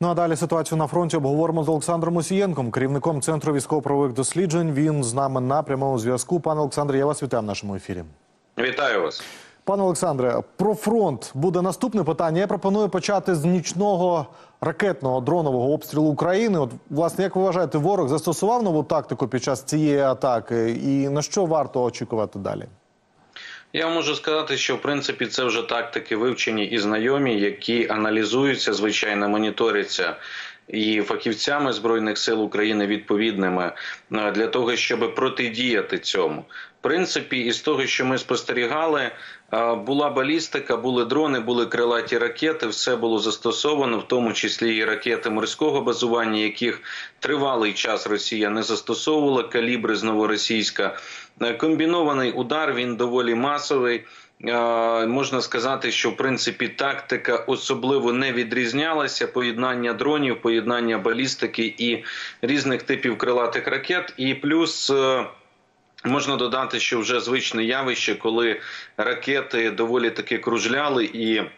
Ну а далі ситуацію на фронті обговоримо з Олександром Осієнком, керівником центру військово-правових досліджень. Він з нами на прямому зв'язку. Пане Олександре, я вас вітаю в нашому ефірі. Вітаю вас. Пане Олександре, про фронт буде наступне питання. Я пропоную почати з нічного ракетного дронового обстрілу України. От, власне, як ви вважаєте, ворог застосував нову тактику під час цієї атаки, і на що варто очікувати далі? Я можу сказати, що в принципі це вже тактики вивчені і знайомі, які аналізуються, звичайно, моніторяться і фахівцями збройних сил України відповідними е, для того, щоб протидіяти цьому. В принципі, із того, що ми спостерігали, е, була балістика, були дрони, були крилаті ракети. Все було застосовано, в тому числі і ракети морського базування, яких тривалий час Росія не застосовувала. Калібри з новоросійська Е, комбінований удар. Він доволі масовий. Е, Можна сказати, що в принципі тактика особливо не відрізнялася. Поєднання дронів, поєднання балістики і різних типів крилатих ракет, і плюс. е, Можна додати, що вже звичне явище, коли ракети доволі таки кружляли і е,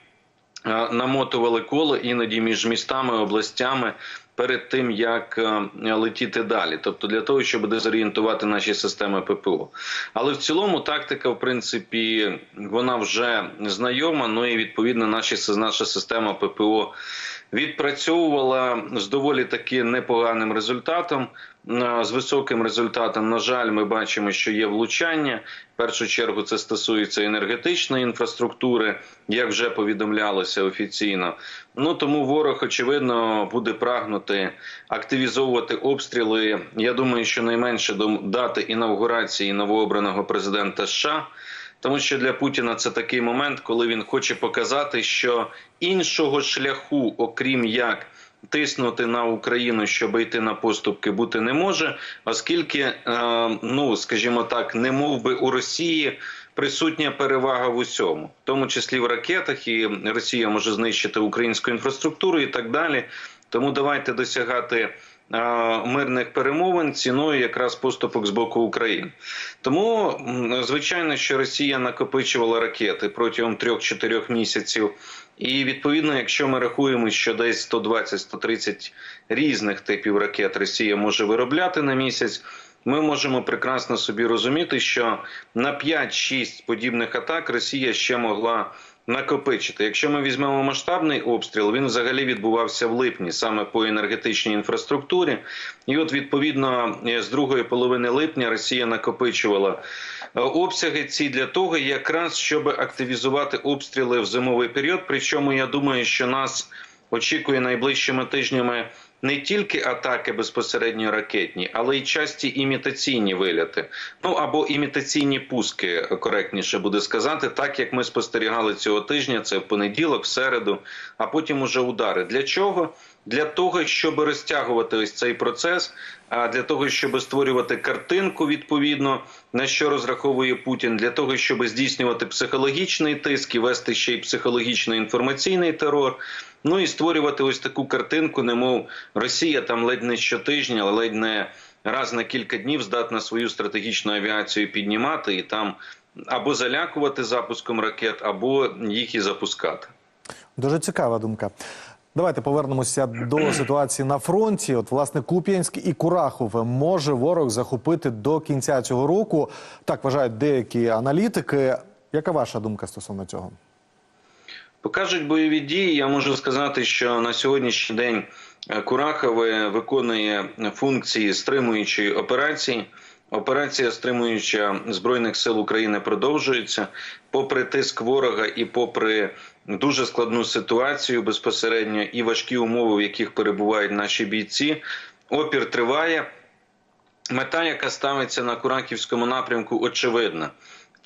намотували коло іноді між містами, областями перед тим як е, летіти далі, тобто для того, щоб дезорієнтувати наші системи ППО. Але в цілому тактика, в принципі, вона вже знайома. Ну і відповідно наші наша система ППО відпрацьовувала з доволі таки непоганим результатом. Е, З високим результатом, на жаль, ми бачимо, що є влучання. В першу чергу це стосується енергетичної інфраструктури, як вже повідомлялося офіційно. Ну тому ворог очевидно буде прагнути активізовувати обстріли. Я думаю, що найменше до дати інавгурації новообраного президента США. Тому що для Путіна це такий момент, коли він хоче показати, що іншого шляху, окрім як тиснути на Україну, щоб йти на поступки, бути не може, оскільки, е, ну скажімо так, не мов би у Росії присутня перевага в усьому, в тому числі в ракетах, і Росія може знищити українську інфраструктуру і так далі. Тому давайте досягати мирних перемовин ціною якраз поступок з боку України. Тому звичайно, що Росія накопичувала ракети протягом 3-4 місяців. І відповідно, якщо ми рахуємо, що десь 120-130 різних типів ракет Росія може виробляти на місяць. Ми можемо прекрасно собі розуміти, що на 5-6 подібних атак Росія ще могла накопичити. Якщо ми візьмемо масштабний обстріл, він взагалі відбувався в липні, саме по енергетичній інфраструктурі. І, от, відповідно, з другої половини липня Росія накопичувала е, обсяги ці для того, якраз щоб активізувати обстріли в зимовий період. Причому я думаю, що нас очікує найближчими тижнями не тільки атаки безпосередньо ракетні, але й часті імітаційні виляти. Ну або імітаційні пуски, коректніше буде сказати, так як ми спостерігали цього тижня. Це в понеділок, в середу, а потім уже удари. Для чого? Для того щоб розтягувати ось цей процес, а для того, щоб створювати картинку відповідно на що розраховує Путін, для того, щоб здійснювати психологічний тиск і вести ще й психологічно-інформаційний терор. Ну і створювати ось таку картинку, немов Росія там ледь не щотижня, ледь не раз на кілька днів здатна свою стратегічну авіацію піднімати і там або залякувати запуском ракет, або їх і запускати. Дуже цікава думка. Давайте повернемося до ситуації на фронті. От, власне, Куп'янськ і Курахове може ворог захопити до кінця цього року. Так вважають деякі аналітики. Яка ваша думка стосовно цього? Покажуть бойові дії. Я можу сказати, що на сьогоднішній день Курахове виконує функції стримуючої операції. Операція стримуюча збройних сил України продовжується, попри тиск ворога і попри дуже складну ситуацію безпосередньо і важкі умови, в яких перебувають наші бійці. Опір триває. Мета, яка ставиться на Кураківському напрямку, очевидна.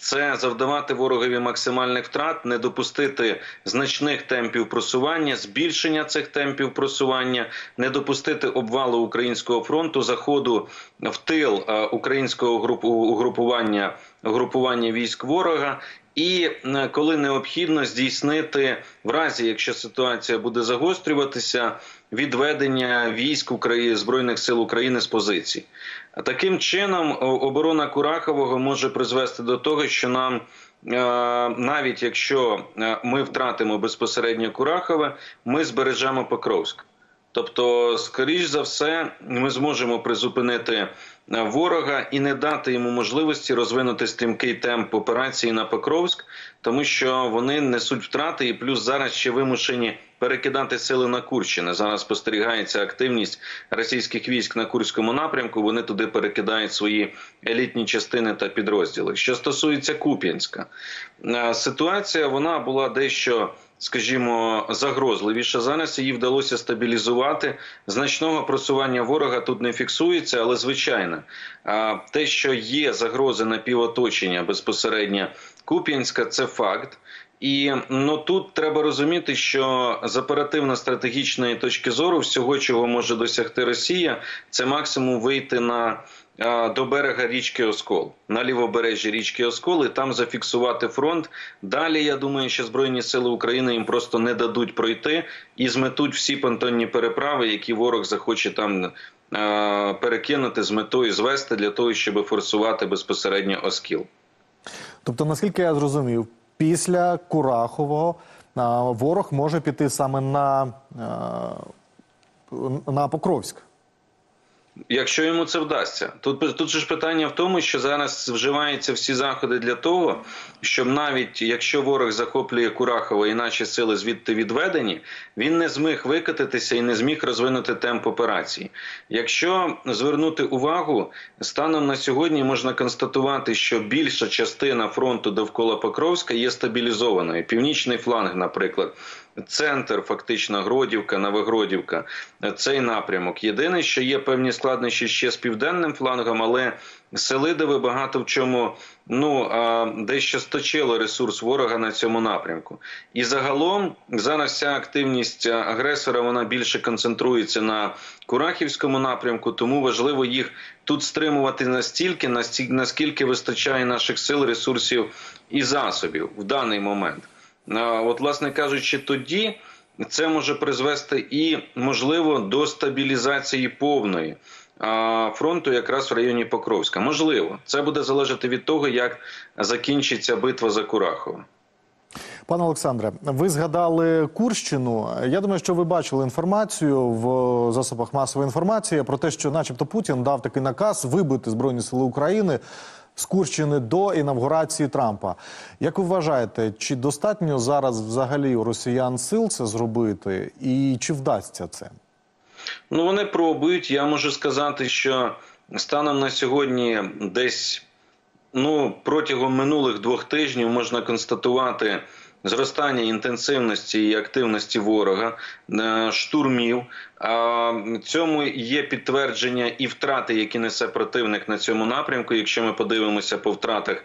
Це завдавати ворогові максимальних втрат, не допустити значних темпів просування, збільшення цих темпів просування, не допустити обвалу українського фронту, заходу в тил українського угрупування, групування військ ворога. І коли необхідно здійснити в разі, якщо ситуація буде загострюватися, відведення військ України збройних сил України з позицій. Таким чином оборона Курахового може призвести до того, що нам навіть якщо ми втратимо безпосередньо Курахове, ми збережемо Покровськ. Тобто, скоріш за все, ми зможемо призупинити е, ворога і не дати йому можливості розвинути стрімкий темп операції на Покровськ, тому що вони несуть втрати, і плюс зараз ще вимушені перекидати сили на Курщини. Зараз спостерігається активність російських військ на Курському напрямку. Вони туди перекидають свої елітні частини та підрозділи. Що стосується Куп'янська, е, ситуація вона була дещо скажімо, загрозливіше. Зараз її вдалося стабілізувати. Значного просування ворога тут не фіксується, але звичайно, те, що є загрози на півоточення безпосередньо Куп'янська, це факт. І ну тут треба розуміти, що з оперативно-стратегічної точки зору всього, чого може досягти Росія, це максимум вийти на до берега річки Оскол на лівобережжі річки Оскол і там зафіксувати фронт. Далі я думаю, що збройні сили України їм просто не дадуть пройти і зметуть всі понтонні переправи, які ворог захоче там перекинути з метою звести для того, щоб форсувати безпосередньо Оскіл. Тобто, наскільки я зрозумів, після Курахового ворог може піти саме на, на Покровськ. Якщо йому це вдасться, тут тут же ж питання в тому, що зараз вживаються всі заходи для того, щоб навіть якщо ворог захоплює Курахова і наші сили звідти відведені, він не зміг викатитися і не зміг розвинути темп операції. Якщо звернути увагу, станом на сьогодні можна констатувати, що більша частина фронту довкола Покровська є стабілізованою. Північний фланг, наприклад. Центр, фактично, Гродівка, Новогродівка, цей напрямок. Єдине, що є певні складнощі ще з південним флангом, але Селидове багато в чому ну дещо сточило ресурс ворога на цьому напрямку. І загалом зараз вся активність агресора вона більше концентрується на Курахівському напрямку, тому важливо їх тут стримувати настільки, наскільки вистачає наших сил, ресурсів і засобів в даний момент. От, власне кажучи, тоді це може призвести і можливо до стабілізації повної фронту, якраз в районі Покровська. Можливо, це буде залежати від того, як закінчиться битва за Курахова. Пане Олександре, ви згадали Курщину. Я думаю, що ви бачили інформацію в засобах масової інформації про те, що, начебто, Путін дав такий наказ вибити збройні сили України з Курщини до інавгурації Трампа. Як ви вважаєте, чи достатньо зараз взагалі у росіян сил це зробити, і чи вдасться це? Ну вони пробують. Я можу сказати, що станом на сьогодні, десь ну протягом минулих двох тижнів можна констатувати. Зростання інтенсивності і активності ворога, штурмів. Цьому є підтвердження і втрати, які несе противник на цьому напрямку. Якщо ми подивимося по втратах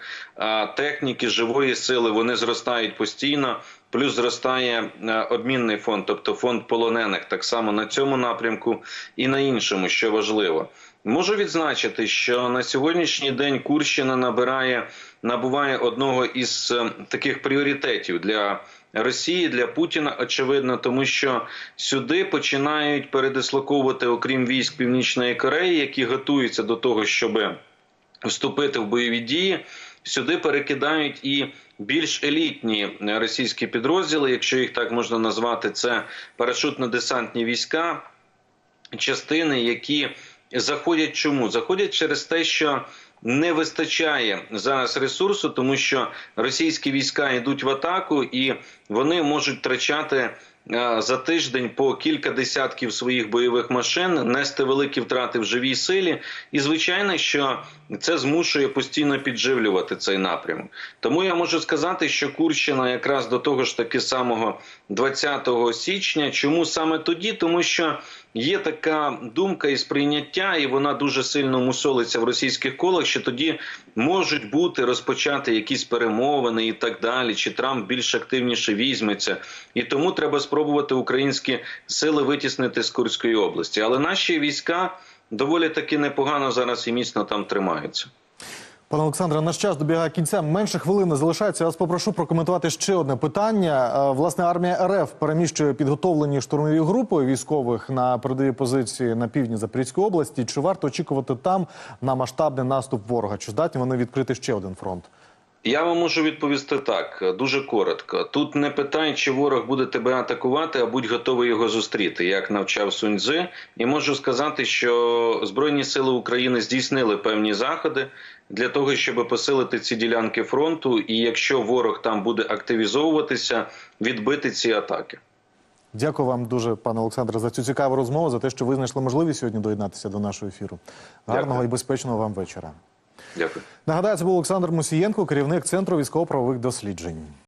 техніки, живої сили, вони зростають постійно. Плюс зростає обмінний фонд, тобто фонд полонених, так само на цьому напрямку і на іншому, що важливо. Можу відзначити, що на сьогоднішній день Курщина набирає набуває одного із таких пріоритетів для Росії для Путіна. Очевидно, тому що сюди починають передислоковувати, окрім військ Північної Кореї, які готуються до того, щоб вступити в бойові дії. Сюди перекидають і більш елітні російські підрозділи, якщо їх так можна назвати, це парашютно-десантні війська, частини, які заходять чому? Заходять через те, що не вистачає зараз ресурсу, тому що російські війська йдуть в атаку і вони можуть втрачати. За тиждень по кілька десятків своїх бойових машин нести великі втрати в живій силі, і звичайно, що це змушує постійно підживлювати цей напрямок. Тому я можу сказати, що Курщина якраз до того ж таки самого 20 січня. Чому саме тоді? Тому що є така думка і сприйняття, і вона дуже сильно мусолиться в російських колах, що тоді можуть бути розпочати якісь перемовини і так далі. Чи Трамп більш активніше візьметься, і тому треба спробувати українські сили витіснити з Курської області. Але наші війська доволі таки непогано зараз і міцно там тримаються. Пане Олександре, наш час добігає кінця. Менше хвилини залишається. Я вас попрошу прокоментувати ще одне питання. Е, Власне, армія РФ переміщує підготовлені штурмові групи військових на передові позиції на півдні Запорізької області. Чи варто очікувати там на масштабний наступ ворога? Чи здатні вони відкрити ще один фронт? Я вам можу відповісти так, дуже коротко. Тут не питай, чи ворог буде тебе атакувати, а будь готовий його зустріти, як навчав Суньдзи. І можу сказати, що Збройні сили України здійснили певні заходи для того, щоб посилити ці ділянки фронту. І якщо ворог там буде активізовуватися, відбити ці атаки. Дякую вам дуже, пане Олександре, за цю цікаву розмову, за те, що ви знайшли можливість сьогодні доєднатися до нашого ефіру. Гарного Дякую. і безпечного вам вечора. Дякую. Нагадаю, це був Олександр Мусієнко, керівник центру військово-правових досліджень.